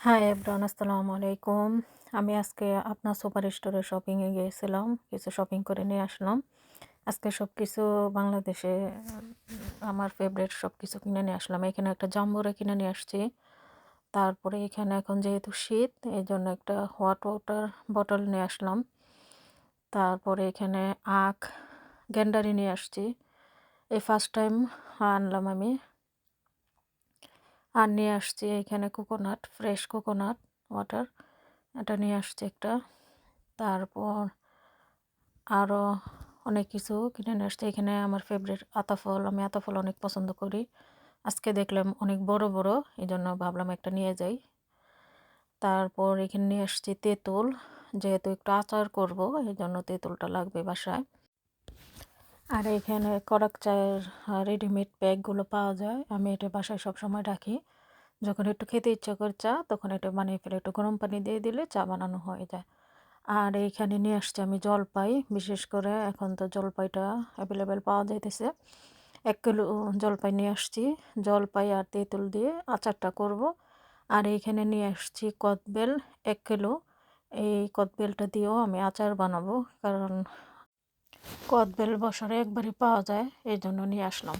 Hi everyone আসসালামু আলাইকুম আমি আজকে আপনার সুপার স্টোরে শপিংয়ে গিয়েছিলাম, কিছু শপিং করে নিয়ে আসলাম। আজকে সব কিছু বাংলাদেশে, আমার ফেভারিট সব কিছু কিনে নিয়ে আসলাম। এখানে একটা জাম্বুরা কিনে নিয়ে আসছি। তারপরে এখানে এখন যেহেতু শীত এই জন্য একটা হট ওয়াটার বটল নিয়ে আসলাম। তারপরে এখানে আখ গ্যান্ডারি নিয়ে আসছি। এই ফার্স্ট টাইম আনলাম আমি। আর নিয়ে আসছি এখানে কোকোনাট ফ্রেশ কোকোনাট ওয়াটার এটা নিয়ে আসছি একটা। তারপর আরও অনেক কিছু কিনে নিয়ে আসছি। এখানে আমার ফেভারিট আতাফল, আমি আতাফল অনেক পছন্দ করি। আজকে দেখলাম অনেক বড় বড় এই জন্য ভাবলাম একটা নিয়ে যাই। তারপর এখানে নিয়ে আসছি তেঁতুল, যেহেতু একটু আচার করব এই জন্য তেঁতুলটা লাগবে বাসায়। আর এখানে কড়ক চায়ের রেডিমেড প্যাকগুলো পাওয়া যায়। আমি এটা বাসায় সবসময় রাখি। যখন একটু খেতে ইচ্ছা করে চা, তখন এটা বানিয়ে ফেলে। একটু গরম পানি দিয়ে দিলে চা বানানো হয়ে যায়। আর এইখানে নিয়ে আসছি আমি জলপাই। বিশেষ করে এখন তো জলপাইটা অ্যাভেলেবেল পাওয়া যাইতেছে। এক কিলো জলপাই নিয়ে আসছি। জলপাই আর তেঁতুল দিয়ে আচারটা করব। আর এইখানে নিয়ে আসছি কদবেল এক কিলো। এই কদবেলটা দিয়েও আমি আচার বানাবো। কারণ কদবেল বছরে একবারই পাওয়া যায় এই জন্য নিয়ে আসলাম।